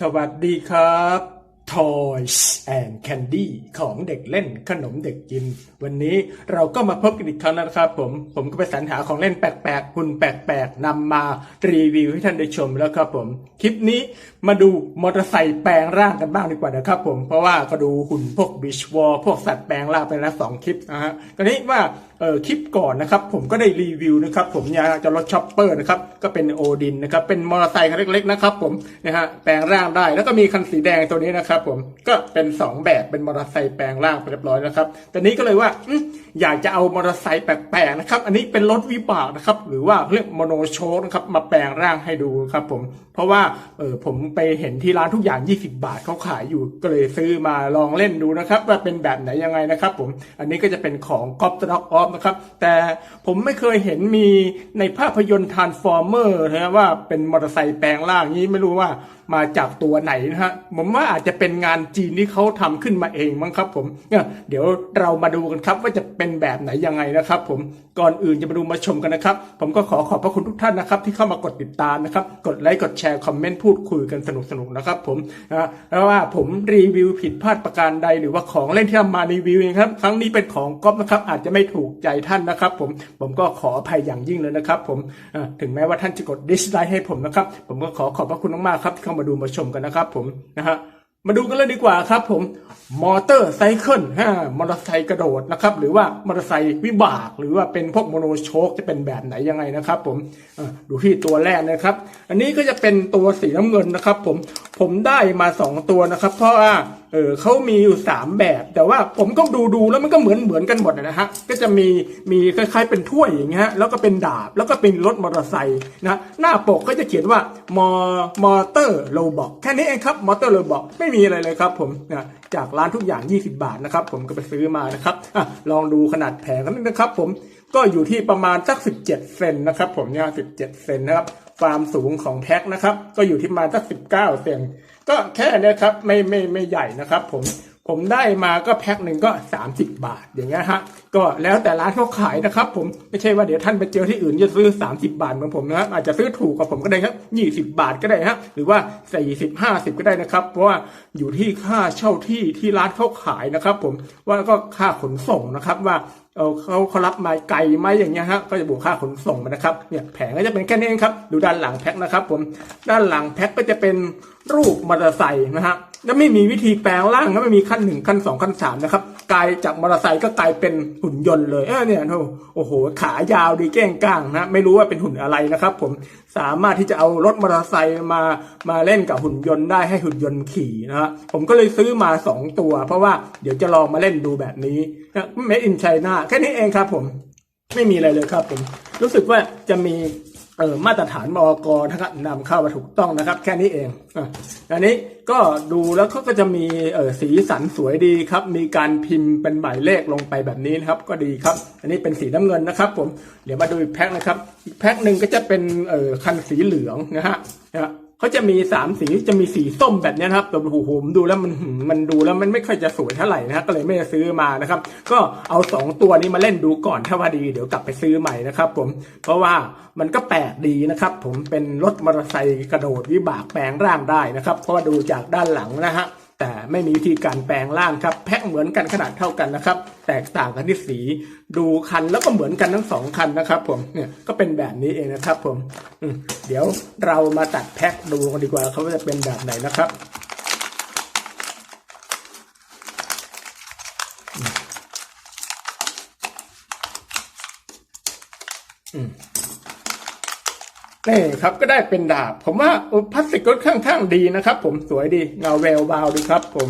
สวัสดีครับ Toys and Candy ของเด็กเล่นขนมเด็กกิน วันนี้เราก็มาพบกันอีกครั้งนะครับผม ผมก็ไปสรรหาของเล่นแปลกๆหุ่นแปลกๆนำมารีวิวให้ท่านได้ชมแล้วครับผม คลิปนี้มาดูมอเตอร์ไซค์แปลงร่างกันบ้างดีกว่านะครับผม เพราะว่าก็ดูหุ่นพวกบิชวอลพวกสัตว์แปลงร่างไปแล้วสองคลิปนะฮะตอนนี้ว่า เออคลิปก่อนนะครับ ผมก็ได้รีวิวนะครับ ผมยาจะรถช็อปเปอร์นะครับก็เป็นโอดินนะครับเป็นมอเตอร์ไซค์คันเล็กๆนะครับผมนะฮะแปลงร่างได้แล้วก็มีคันสีแดงตัวนี้นะครับ ผมก็เป็นสองแบบเป็นมอเตอร์ไซค์แปลงร่างเรียบร้อยนะครับแตอนนี้ก็เลยว่าออยากจะเอามอเตอร์ไซค์แปลกๆนะครับ อันนี้เป็นรถวิบากนะครับ หรือว่าเรียกโมโนโชคนะครับมาแปลงร่างให้ดูครับผมเพราะว่าเออผมไปเห็นที่ร้านทุกอย่าง 20 บาทเขาขายอยู่ก็เลยซื้อมาลองเล่นดูนะครับ ว่าเป็นแบบไหนยังไงนะครับ ผมอันนี้ก็จะเป็นของก๊อปต็อกออฟนะครับ แต่ผมไม่เคยเห็นมีในภาพยนตร์ทานฟอร์เมอร์นะว่าเป็นมอเตอร์ไซค์แปลงร่างนี้ไม่รู้ว่า มาจากตัวไหนนะฮะผมว่าอาจจะเป็นงานจีนที่เขาทำขึ้นมาเองมั้งครับ ผมเนเดี๋ยวเรามาดูกันครับ ว่าจะเป็นแบบไหนยังไงนะครับ ผมก่อนอื่นจะมาดูมาชมกันนะครับ ผมก็ขอขอบพระคุณทุกท่านนะครับ ที่เข้ามากดติดตามนะครับ กดไลค์กดแชร์คอมเมนต์พูดคุยกันสนุกๆนะครับ ผมนะแล้วว่าผมรีวิวผิดพลาดประการใด หรือว่าของเล่นที่ทำมารีวิวเองครับ ครั้งนี้เป็นของก๊อฟนะครับ อาจจะไม่ถูกใจท่านนะครับ ผมผมก็ขออภัยอย่างยิ่งเลยนะครับ ผมถึงแม้ว่าท่านจะกดดิสไลค์ให้ผมนะครับ ผมก็ขอขอบพระคุณมากๆครับที่เข้ามาาดูมาชมกันนะครับผมนะฮะมาดูกันเลยดีกว่าครับผมมอเตอร์ไซเคิลฮะมอเตอร์ไซค์กระโดดนะครับหรือว่ามอเตอร์ไซค์วิบาก หรือว่าเป็นพวกโมโนโชคจะเป็นแบบไหนยังไงนะครับ ผมดูที่ตัวแรกนะครับ อันนี้ก็จะเป็นตัวสีน้ำเงินนะครับ ผมผมได้มาสองตัวนะครับ เพราะว่า เออเขามีอยู่สามแบบ แต่ว่าผมก็ดูดูแล้วมันก็เหมือนเหมือนกันหมดนะฮะก็จะมีมีคล้ายๆเป็นถ้วยอย่างเงี้ยแล้วก็เป็นดาบแล้วก็เป็นรถมอเตอร์ไซค์นะหน้าปกก็จะเขียนว่ามอมอเตอร์โรบอกแค่นี้เองครับมอเตอร์โรบอกไม่มีอะไรเลยครับผมนะจากร้านทุกอย่าง 20 บาทนะครับ ผมก็ไปซื้อมานะครับอะลองดูขนาดแผงกันนะครับ ผมก็อยู่ที่ประมาณสัก 17 เซนนะครับ ผมเนี่ย17 เซนนะครับความสูงของแพ็คนะครับ ก็อยู่ที่ประมาณสัก 19 เซน ก็แค่นี้ครับไม่ไม่ไม่ใหญ่นะครับผมผมได้มาก็แพ็คหนึ่งก็ 30 บาทอย่างเงี้ยฮะก็แล้วแต่ร้านเขาขายนะครับ ผมไม่ใช่ว่าเดี๋ยวท่านไปเจอที่อื่นจะซื้อ 30 บาทเหมือนผมนะครับอาจจะซื้อถูกกว่าผมก็ได้ครับ 20 บาทก็ได้ฮะหรือว่า 40 50 ก็ได้นะครับ เพราะว่าอยู่ที่ค่าเช่าที่ที่ร้านเขาขายนะครับ ผมว่าก็ค่าขนส่งนะครับว่าเออเขาเขารับมาไกลไหมอย่างเงี้ยฮะก็จะบวกค่าขนส่งมานะครับเนี่ยแผงก็จะเป็นแค่นี้เองครับดูด้านหลังแพ็คนะครับ ผมด้านหลังแพ็คก็จะเป็น รูปมอเตอร์ไซค์นะฮะแล้วไม่มีวิธีแปลงร่างนะไม่มีขั้นหนึ่งขั้นสองขั้นสามนะครับกลายจากมอเตอร์ไซค์ก็กลายเป็นหุ่นยนต์เลยเออเนี่ยโอ้โห ขายาวดีแก้งก้างนะไม่รู้ว่าเป็นหุ่นอะไรนะครับ ผมสามารถที่จะเอารถมอเตอร์ไซค์มามาเล่นกับหุ่นยนต์ได้ให้หุ่นยนต์ขี่นะฮะผมก็เลยซื้อมาสองตัว เพราะว่าเดี๋ยวจะลองมาเล่นดูแบบนี้นะเมดอินไชน่าแค่นี้เองครับผมไม่มีอะไรเลยครับผมรู้สึกว่าจะมี ออมาตรฐานมอกนะครับนำเข้ามาถูกต้องนะครับ แค่นี้เองอันนี้ก็ดูแล้วเขาก็จะมีเออสีสันสวยดีครับ มีการพิมพ์เป็นหมายเลขลงไปแบบนี้นะครับ ก็ดีครับ อันนี้เป็นสีน้ำเงินนะครับ ผมเดี๋ยวมาดูอีกแพ็คนะครับ อีกแพ็คหนึ่งก็จะเป็นเออคันสีเหลืองนะฮะนะฮะ เขาจะมีสามสีจะมีสีส้มแบบนี้นะครับแต่โอ้โหผมดูแล้วมันมันดูแล้วมันไม่ค่อยจะสวยเท่าไหร่นะก็เลยไม่ได้ซื้อมานะครับ ก็เอาสองตัวนี้มาเล่นดูก่อนถ้าว่าดีเดี๋ยวกลับไปซื้อใหม่นะครับ ผมเพราะว่ามันก็แปลกดีนะครับ ผมเป็นรถมอเตอร์ไซค์กระโดดวิบากแปลงร่างได้นะครับ เพราะว่าดูจากด้านหลังนะฮะ แต่ไม่มีวิธีการแปลงร่างครับ แพ็คเหมือนกันขนาดเท่ากันนะครับ แตกต่างกันที่สีดูคันแล้วก็เหมือนกันทั้งสองคันนะครับ ผมเนี่ยก็เป็นแบบนี้เองนะครับ ผมมเดี๋ยวเรามาตัดแพ็คดูกันดีกว่าเขาจะเป็นแบบไหนนะครับ นี่ครับก็ได้เป็นดาบ ผมว่าพลาสติกก็ค่อนข้างดีนะครับ ผมสวยดีเงาแวววาวดีครับผม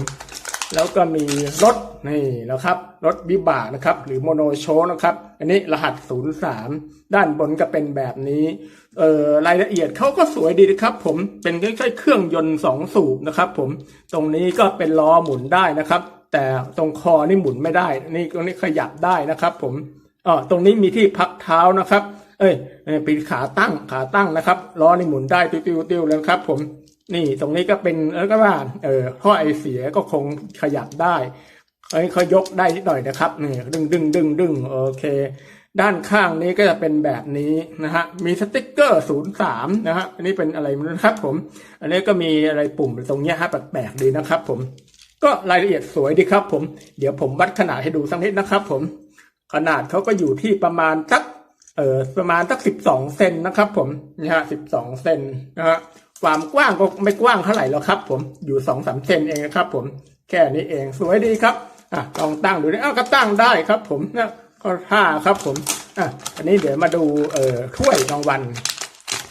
แล้วก็มีรถนี่แล้วครับรถวิบากนะครับ หรือโมโนโชนะครับ อันนี้รหัส 03 ด้านบนก็เป็นแบบนี้เอ่อรายละเอียดเขาก็สวยดีนะครับ ผมเป็นคล้ายๆเครื่องยนต์สองสูบนะครับ ผมตรงนี้ก็เป็นล้อหมุนได้นะครับ แต่ตรงคอนี่หมุนไม่ได้ นี่ตรงนี้ขยับได้นะครับ ผมอ๋อตรงนี้มีที่พักเท้านะครับ เอ้ยเป็นขาตั้งขาตั้งนะครับล้อนี่หมุนได้ติ้วติ้วติ้วเลยครับ ผมนี่ตรงนี้ก็เป็นแล้วก็ว่าเออท่อไอเสียก็คงขยับได้เอ้ยเขายกได้นิดหน่อยนะครับนี่ดึงดึงดึงดึงโอเค ด้านข้างนี้ก็จะเป็นแบบนี้นะฮะมีสติ๊กเกอร์03นะฮะอันนี้เป็นอะไรนะครับ ผม อันนี้ก็มีอะไรปุ่มตรงเนี้ยฮะแปลกๆดีนะครับ ผม ก็รายละเอียดสวยดีครับ ผม เดี๋ยวผมวัดขนาดให้ดูสักนิดนะครับ ผม ขนาดเขาก็อยู่ที่ประมาณสัก เออประมาณสักสิบสองเซนนะครับ ผมนะฮะสิบสองเซนนะฮะความกว้างก็ไม่กว้างเท่าไหร่แล้วครับ ผมอยู่สองสามเซนเองนะครับ ผมแค่นี้เองสวยดีครับอะลองตั้งดูนะอ้าวก็ตั้งได้ครับ ผมนะก็ท่าครับ ผมอะอันนี้เดี๋ยวมาดูเอ่อถ้วยรางวัล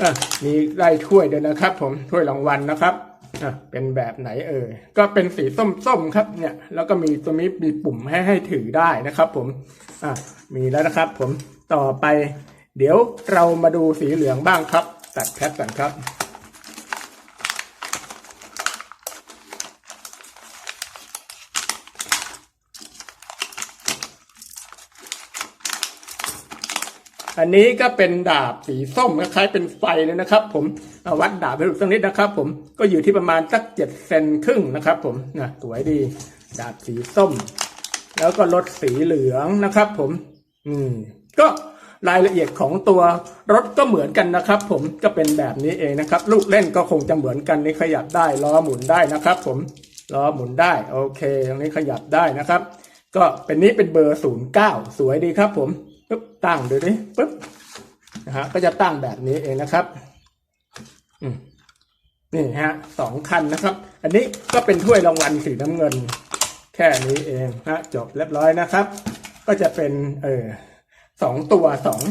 อะมีได้ถ้วยด้วยนะครับ ผมถ้วยรางวัลนะครับอะเป็นแบบไหนเอ่ยก็เป็นสีส้มๆครับเนี่ย แล้วก็มีตรงนี้มีปุ่มให้ให้ถือได้นะครับ ผมอะมีแล้วนะครับ ผม ต่อไป เดี๋ยวเรามาดูสีเหลืองบ้างครับ ตัดแคปกันครับอันนี้ก็เป็นดาบสีส้มคล้ายเป็นไฟเลยนะครับ ผมวัดดาบไปดูสักนิดนะครับ ผมก็อยู่ที่ประมาณสักเจ็ดเซนครึ่งนะครับ ผมนะสวยดี ดาบสีส้ม แล้วก็รถสีเหลืองนะครับ ผม อืม ก็รายละเอียดของตัวรถก็เหมือนกันนะครับ ผมก็เป็นแบบนี้เองนะครับ ลูกเล่นก็คงจะเหมือนกันนี่ขยับได้ล้อหมุนได้นะครับ ผมล้อหมุนได้โอเค ตรงนี้ขยับได้นะครับ ก็เป็นนี้เป็นเบอร์ศูนย์เก้าสวยดีครับ ผมปึ๊บตั้งดูดิปึ๊บนะฮะก็จะตั้งแบบนี้เองนะครับนี่ฮะสองคันนะครับ อันนี้ก็เป็นถ้วยรางวัลสีน้ำเงิน แค่นี้เองนะจบเรียบร้อยนะครับ ก็จะเป็น เออ สองตัวสอง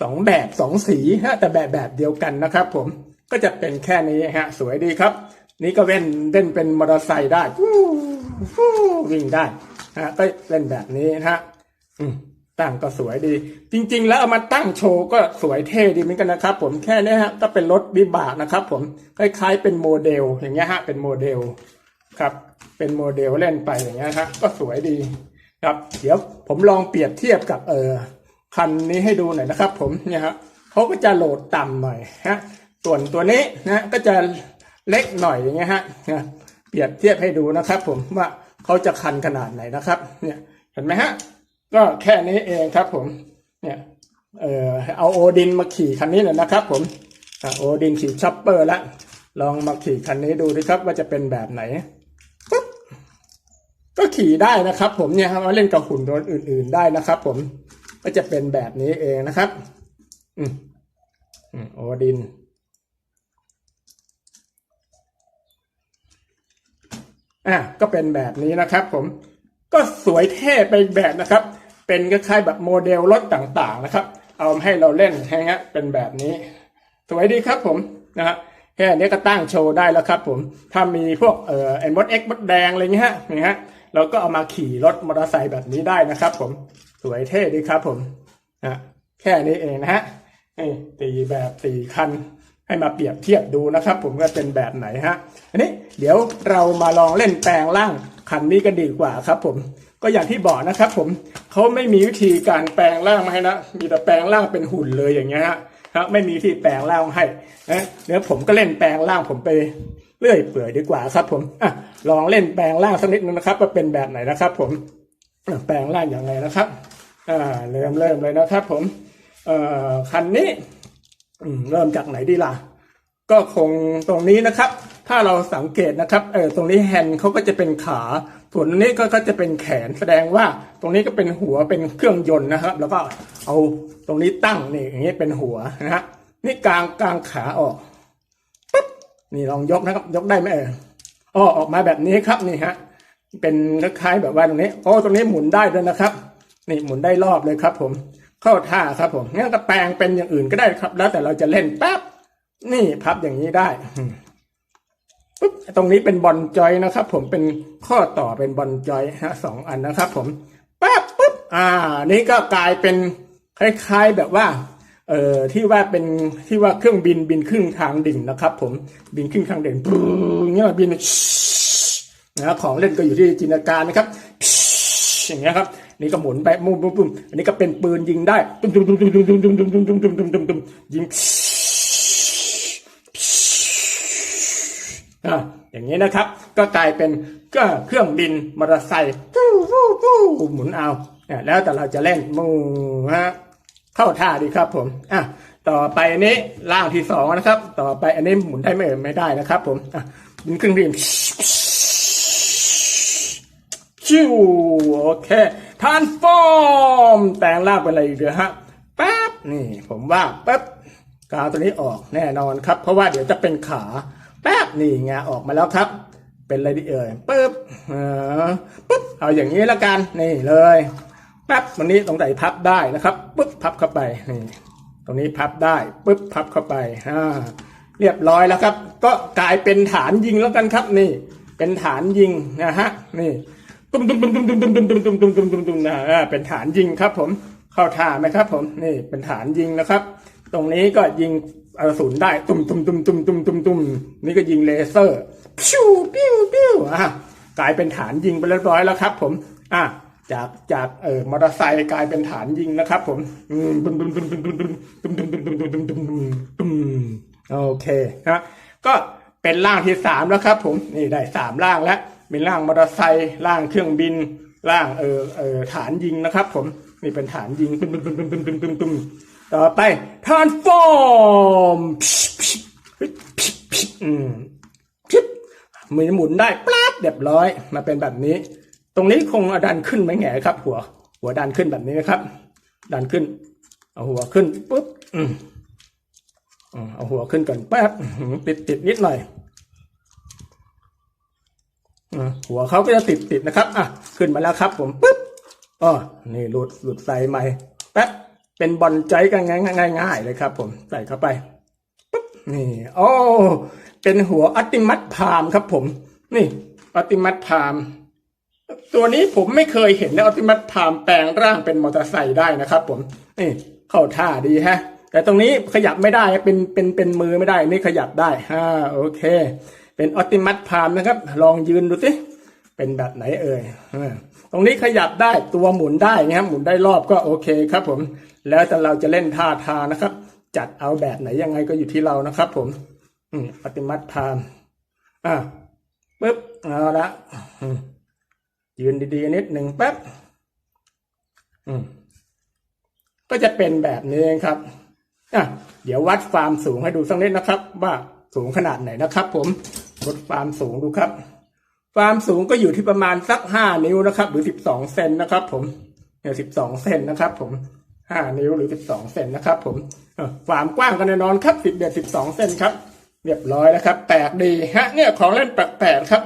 สองแบบสองสีฮะแต่แบบแบบเดียวกันนะครับ ผมก็จะเป็นแค่นี้ฮะ สวยดีครับ นี่ก็เล่นเล่นเป็นมอเตอร์ไซค์ได้วิ่งได้ฮะก็เล่นแบบนี้นะฮะตั้งก็สวยดี จริง ๆ แล้วเอามาตั้งโชว์ก็สวยเท่ดีเหมือนกันนะครับ ผมแค่นี้ฮะก็เป็นรถวิบากนะครับ ผมคล้ายๆเป็นโมเดลอย่างเงี้ยฮะ เป็นโมเดลครับ เป็นโมเดลเล่นไปอย่างเงี้ยครับก็สวยดี ครับ เดี๋ยวผมลองเปรียบเทียบกับเออ คันนี้ให้ดูหน่อยนะครับ ผมเนี่ยครับเขาก็จะโหลดต่ำหน่อยฮะส่วนตัวนี้นะก็จะเล็กหน่อยอย่างเงี้ยฮะนะเปรียบเทียบให้ดูนะครับ ผมว่าเขาจะคันขนาดไหนนะครับ เนี่ยเห็นไหมฮะก็แค่นี้เองครับ ผม เนี่ยเออเอาโอดินมาขี่คันนี้หน่อยนะครับ ผมโอดินขี่ช็อปเปอร์ละลองมาขี่คันนี้ดูดิครับ ว่าจะเป็นแบบไหนก็ขี่ได้นะครับ ผมเนี่ยมาเล่นกับหุ่นยนต์อื่น ๆได้นะครับ ผม ก็จะเป็นแบบนี้เองนะครับอืมอืมโอดิน อะก็เป็นแบบนี้นะครับผม ก็สวยเท่ไปแบบนะครับ เป็นคล้ายๆแบบโมเดลรถต่างๆนะครับ เอามาให้เราเล่นแฮงะเป็นแบบนี้ สวยดีครับผมนะฮะแค่นี้ก็ตั้งโชว์ได้แล้วครับผม ถ้ามีพวกเอ่อไอ้มดเอ็กมดแดงอะไรเงี้ยฮะนี่ฮะ เราก็เอามาขี่รถมอเตอร์ไซค์แบบนี้ได้นะครับผม สวยเท่ดีครับผมนะแค่นี้เองนะฮะตีแบบสี่คันให้มาเปรียบเทียบดูนะครับ ผมว่าเป็นแบบไหนฮะอันนี้เดี๋ยวเรามาลองเล่นแปลงร่างคันนี้กันดีกว่าครับ ผม ก็อย่างที่บอกนะครับ ผมเขาไม่มีวิธีการแปลงร่างมาให้นะมีแต่แปลงร่างเป็นหุ่นเลยอย่างเงี้ยฮะครับไม่มีที่แปลงร่างให้นะเดี๋ยวผมก็เล่นแปลงร่างผมไปเรื่อยเปื่อยดีกว่าครับ ผมอะลองเล่นแปลงร่างสักนิดนึงนะครับว่าเป็นแบบไหนนะครับ ผมแปลงร่างอย่างไรนะครับ อ่าเริ่มเริ่มเลยนะครับผมเอ่อคันนี้เริ่มจากไหนดีล่ะ ก็คงตรงนี้นะครับ ถ้าเราสังเกตนะครับเออตรงนี้แฮนด์เขาก็จะเป็นขาส่วนนี้ก็ก็จะเป็นแขนแสดงว่าตรงนี้ก็เป็นหัวเป็นเครื่องยนต์นะครับ แล้วก็เอาตรงนี้ตั้งนี่อย่างนี้เป็นหัวนะฮะนี่กลางกลางขาออกปุ๊บนี่ลองยกนะครับ ยกได้ไหมเอออ๋อออกมาแบบนี้ครับนี่ฮะเป็นคล้ายๆแบบว่าตรงนี้โอ้ตรงนี้หมุนได้ด้วยนะครับ นี่หมุนได้รอบเลยครับ ผม เข้าท่าครับผมงั้นก็แปลงเป็นอย่างอื่นก็ได้ครับ แล้วแต่เราจะเล่นแป๊บนี่พับอย่างนี้ได้ปุ๊บตรงนี้เป็นบอลจอยนะครับ ผมเป็นข้อต่อเป็นบอลจอยฮะสองอันนะครับ ผมปั๊บปุ๊บอ่า นี่ก็กลายเป็นคล้าย ๆแบบว่าเอ่อที่ว่าเป็นที่ว่าเครื่องบินบินครึ่งทางดิ่งนะครับ ผมบินครึ่งทางดิ่งปุ๊บอย่างเงี้ยบินนะของเล่นก็อยู่ที่จินตนาการนะครับอย่างเงี้ยครับ นี่ก็หมุนไปมุมปุ้มปุ้มอันนี้ก็เป็นปืนยิงได้ตุ้มตุ้มตุ้มตุ้มตุ้มตุ้มตุ้มตุ้มตุ้มตุ้มตุ้มตุ้มตุ้มตุ้มยิงอย่างนี้นะครับ ก็กลายเป็นก็เครื่องบินมอเตอร์ไซค์ฟู้ฟู้ฟู้หมุนเอาแล้วแต่เราจะเล่นมูฮะเข้าท่าดีครับผมอะต่อไปอันนี้ล่างที่สองนะครับ ต่อไปอันนี้หมุนได้ไหมเอ่ยไม่ได้นะครับ ผมอะบินเครื่องบินชิวโอเค ทานฟอร์มแปลงร่างเป็นอะไรอีกเดี๋ยวฮะแป๊บนี่ผมว่าแป๊บกาวตัวนี้ออกแน่นอนครับ เพราะว่าเดี๋ยวจะเป็นขาแป๊บนี่ไงออกมาแล้วครับ เป็นอะไรดีเอ่ยปึ๊บเออปึ๊บเอาอย่างนี้ละกันนี่เลยแป๊บวันนี้ตรงไหนพับได้นะครับปึ๊บพับเข้าไปนี่ตรงนี้พับได้ปึ๊บพับเข้าไปอ่าเรียบร้อยแล้วครับ ก็กลายเป็นฐานยิงแล้วกันครับนี่ เป็นฐานยิงนะฮะนี่ ตุ้มตุ้มตุ้มตุ้มตุ้มตุ้มตุ้มตุ้มตุ้มตุ้มตุ้มตุ้มตุ้มนะอ่าเป็นฐานยิงครับผมเข้าท่าไหมครับ ผมนี่เป็นฐานยิงนะครับ ตรงนี้ก็ยิงอสูรได้ตุ้มตุ้มตุ้มตุ้มตุ้มตุ้มตุ้มนี่ก็ยิงเลเซอร์พิ้วพิ้วพิ้วอะกลายเป็นฐานยิงไปเรียบร้อยแล้วครับ ผม อะจากจากเออมอเตอร์ไซค์กลายเป็นฐานยิงนะครับ ผมอืมตุ้มตุ้มตุ้มตุ้มตุ้มตุ้มตุ้มตุ้มตุ้มตุ้มตุ้มตุ้มตุ้มตุ้มตุ้มโอเคฮะก็เป็นร่างที่สามแล้วครับ ผมนี่ได้สามร่างแล้ว เป็นร่างมอเตอร์ไซค์ร่างเครื่องบินร่างเออเออฐานยิงนะครับ ผมนี่เป็นฐานยิงตุ้มตุ้มตุ้มตุ้มตุ้มตุ้มตุ้มตุ้มต่อไปทานฟอร์มมือหมุนได้ปลาดเรียบร้อยมาเป็นแบบนี้ ตรงนี้คงดันขึ้นไหมแง่ครับ หัว หัวดันขึ้นแบบนี้นะครับ ดันขึ้น เอาหัวขึ้นปุ๊บเอาหัวขึ้นก่อนแป๊บติดติดนิดหน่อย หัวเขาก็จะติดติดนะครับ อะ ขึ้นมาแล้วครับ ผมปุ๊บอ๋อนี่หลุดหลุดใส่ใหม่แป๊บเป็นบอลใจกันง่ายง่ายง่ายเลยครับ ผมใส่เข้าไปปุ๊บนี่โอ้เป็นหัวอัติมัตพามครับ ผม นี่อัติมัตพามตัวนี้ผมไม่เคยเห็นในออติมัสพามแปลงร่างเป็นมอเตอร์ไซค์ได้นะครับ ผมนี่เข้าท่าดีฮะ แต่ตรงนี้ขยับไม่ได้เป็นเป็นเป็นมือไม่ได้ นี่ขยับได้ฮ่าโอเค เป็นออติมัสพามนะครับ ลองยืนดูสิเป็นแบบไหนเอ่ยตรงนี้ขยับได้ตัวหมุนได้นะครับหมุนได้รอบก็โอเคครับผม แล้วแต่เราจะเล่นท่าทางนะครับ จัดเอาแบบไหนยังไงก็อยู่ที่เรานะครับ ผม อืมออติมัสพามอ่าปึ๊บเอาละยืนดีๆนิดหนึ่งแป๊บอืมก็จะเป็นแบบนี้เองครับอะเดี๋ยววัดความสูงให้ดูสักนิดนะครับ ว่าสูงขนาดไหนนะครับ ผม วัดความสูงดูครับ ความสูงก็อยู่ที่ประมาณสักห้านิ้วนะครับ หรือสิบสองเซนนะครับ ผมเนี่ยสิบสองเซนนะครับ ผมห้านิ้วหรือสิบสองเซนนะครับ ผมความกว้างก็แน่นอนครับสิบเดือนสิบสองเซนครับเรียบร้อยแล้วครับแปลกดีฮะ เนี่ยของเล่นแปลกๆครับ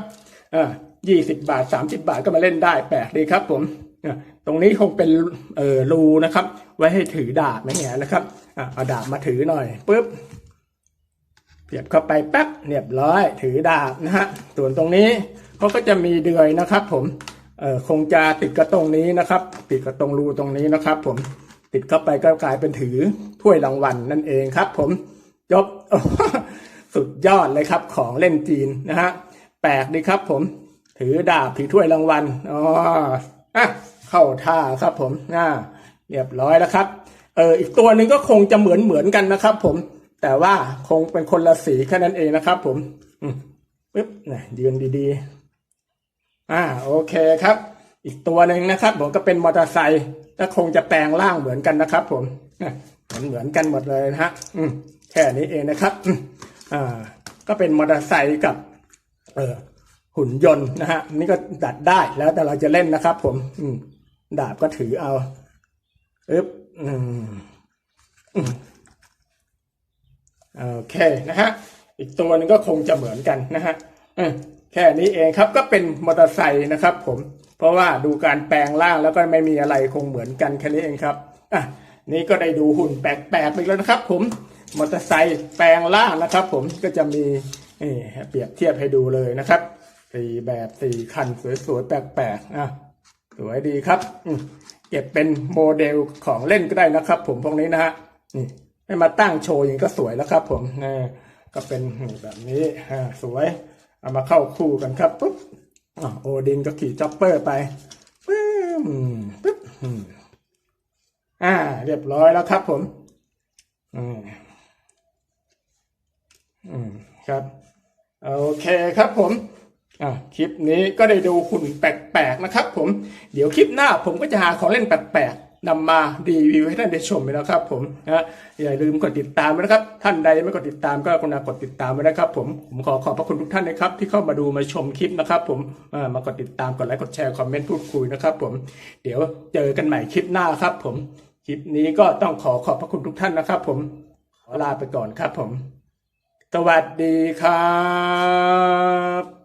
อ่ายี่สิบาทสามสิบาทก็มาเล่นได้แปลกดีครับ ผมอะตรงนี้คงเป็นเอ่อรูนะครับ ไว้ให้ถือดาบนะเนี่ยนะครับอะเอาดาบมาถือหน่อยปุ๊บ เสียบเข้าไปแป๊บเรียบร้อยถือดาบนะฮะส่วนตรงนี้เขาก็จะมีเดือยนะครับ ผมเอ่อคงจะติดกระตรงนี้นะครับ ติดกระตรงรูตรงนี้นะครับ ผมติดเข้าไปก็กลายเป็นถือถ้วยรางวัลนั่นเองครับ ผมยกสุดยอดเลยครับของเล่นจีนนะฮะแปลกดีครับ ผมถือดาบถือถ้วยรางวัลอ๋ออะเข้าท่าครับ ผมอ่าเรียบร้อยแล้วครับเอออีกตัวหนึ่งก็คงจะเหมือนเหมือนกันนะครับ ผม แต่ว่าคงเป็นคนละสีแค่นั้นเองนะครับผมอืมปึ๊บนะยืนดีๆ อ่า โอเคครับ อีกตัวหนึ่งนะครับ ผมก็เป็นมอเตอร์ไซค์และคงจะแปลงร่างเหมือนกันนะครับ ผมเหมือนเหมือนกันหมดเลยนะฮะอืมแค่นี้เองนะครับอ่า ก็เป็นมอเตอร์ไซค์กับ เออหุ่นยนต์นะฮะนี่ก็ดัดได้แล้วแต่เราจะเล่นนะครับ ผม อืมดาบก็ถือเอาอึ๊บอืม โอเคนะฮะอีกตัวหนึงก็คงจะเหมือนกันนะฮะแค่นี้เองครับก็เป็นมอเตอร์ไซค์นะครับ ผมเพราะว่าดูการแปลงร่างแล้วก็ไม่มีอะไรคงเหมือนกันแค่นี้เองครับอะนี่ก็ได้ดูหุ่นแปลกๆไปแล้วนะครับ ผมมอเตอร์ไซค์แปลงร่างนะครับ ผมก็จะมีนี่เปรียบเทียบให้ดูเลยนะครับสี่แบบสี่คันสวยๆแปลกๆอะสวยดีครับเก็บเป็นโมเดลของเล่นก็ได้นะครับ ผมพวกนี้นะฮะนี่ ให้มาตั้งโชว์อย่างก็สวยแล้วครับ ผมนี่ก็เป็นแบบนี้อ่าสวย เอามาเข้าคู่กันครับปุ๊บอะโอดินก็ขี่จ็อปเปอร์ไปปึ๊บปึ๊บอ่า เรียบร้อยแล้วครับ ผมอืมอืมครับโอเคครับผมอะคลิปนี้ก็ได้ดูหุ่นแปลกๆนะครับ ผม เดี๋ยวคลิปหน้าผมก็จะหาของเล่นแปลกๆ นำมารีวิวให้ท่านได้ชมไปนะครับผมนะอย่าลืมกดติดตามนะครับ ท่านใดไม่กดติดตามก็กรุณากดติดตามไว้นะครับ ผมผมขอขอบพระคุณทุกท่านนะครับ ที่เข้ามาดูมาชมคลิปนะครับ ผมมากดติดตามกดไลค์กดแชร์คอมเมนต์พูดคุยนะครับ ผมเดี๋ยวเจอกันใหม่คลิปหน้าครับ ผมคลิปนี้ก็ต้องขอขอบพระคุณทุกท่านนะครับ ผมขอลาไปก่อนครับ ผม สวัสดีครับ